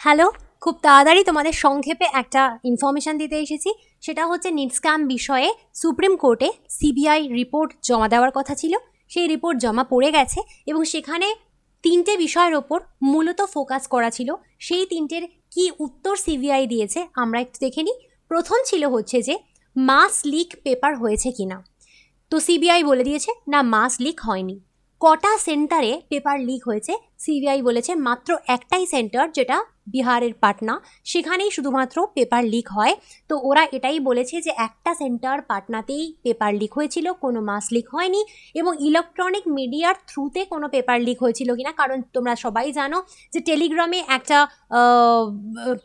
Hello খুব তাড়াতাড়ি তোমাদের সংক্ষেপে একটা ইনফরমেশান দিতে এসেছি। সেটা হচ্ছে নিট স্ক্যাম বিষয়ে সুপ্রিম কোর্টে সিবিআই রিপোর্ট জমা দেওয়ার কথা ছিল। সেই রিপোর্ট জমা পড়ে গেছে এবং সেখানে তিনটে বিষয়ের ওপর মূলত ফোকাস করা ছিল। সেই তিনটের কি উত্তর সিবিআই দিয়েছে আমরা একটু দেখে নিই। প্রথম ছিল হচ্ছে যে, মাস লিক পেপার হয়েছে কিনা? তো সিবিআই বলে দিয়েছে, না, মাস লিক হয়নি। কটা সেন্টারে পেপার লিক হয়েছে? সিবিআই বলেছে মাত্র একটাই সেন্টার, যেটা বিহারের পাটনা। সেখানেই শুধুমাত্র পেপার লিক হয়। তো ওরা এটাই বলেছে যে একটা সেন্টার পাটনাতেই পেপার লিক হয়েছিল, কোনো মাস লিক হয়নি, এবং ইলেকট্রনিক মিডিয়ার থ্রুতে কোনো পেপার লিক হয়েছিল কিনা, কারণ তোমরা সবাই জানো যে টেলিগ্রামে একটা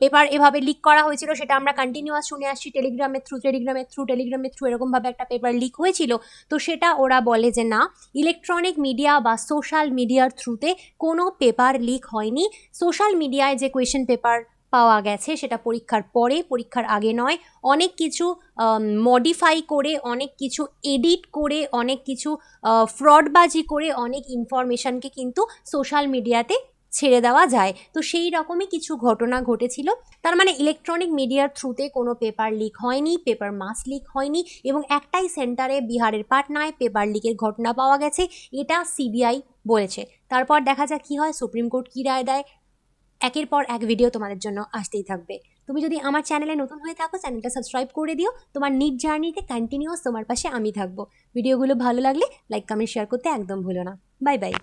পেপার এভাবে লিক করা হয়েছিল, সেটা আমরা কন্টিনিউয়াস শুনে আসছি, টেলিগ্রামের থ্রু টেলিগ্রামের থ্রু টেলিগ্রামের থ্রু এরকমভাবে একটা পেপার লিক হয়েছিল। তো সেটা ওরা বলে যে না, ইলেকট্রনিক মিডিয়া বা সোশ্যাল মিডিয়ার থ্রুতে কোনো পেপার লিক হয়নি। সোশ্যাল মিডিয়ায় যে কোয়েশ্চেন পেপার পাওয়া গেছে, সেটা পরীক্ষার পরে, পরীক্ষার আগে নয়। অনেক কিছু মডিফাই করে, অনেক কিছু এডিট করে, অনেক কিছু ফ্রডবাজি করে, অনেক ইনফরমেশানকে কিন্তু সোশ্যাল মিডিয়াতে ছেড়ে দেওয়া যায়। তো সেই রকমই কিছু ঘটনা ঘটেছিল। তার মানে ইলেকট্রনিক মিডিয়ার থ্রুতে কোনো পেপার লিক হয়নি, পেপার মাস লিক হয়নি এবং একটাই সেন্টারে বিহারের পাটনায় পেপার লিকের ঘটনা পাওয়া গেছে। এটা সিবিআই বলেছে। তারপর দেখা যাক কী হয়, সুপ্রিম কোর্ট কী রায় দেয়। একের পর এক ভিডিও তোমাদের জন্য আসতেই থাকবে। তুমি যদি আমার চ্যানেলে নতুন হয়ে থাকো চ্যানেলটা সাবস্ক্রাইব করে দিও। তোমার নিট জার্নিতে কন্টিনিউয়াস তোমার পাশে আমি থাকব। ভিডিওগুলো ভালো লাগলে লাইক কমেন্ট শেয়ার করতে একদম ভুলো না। Bye bye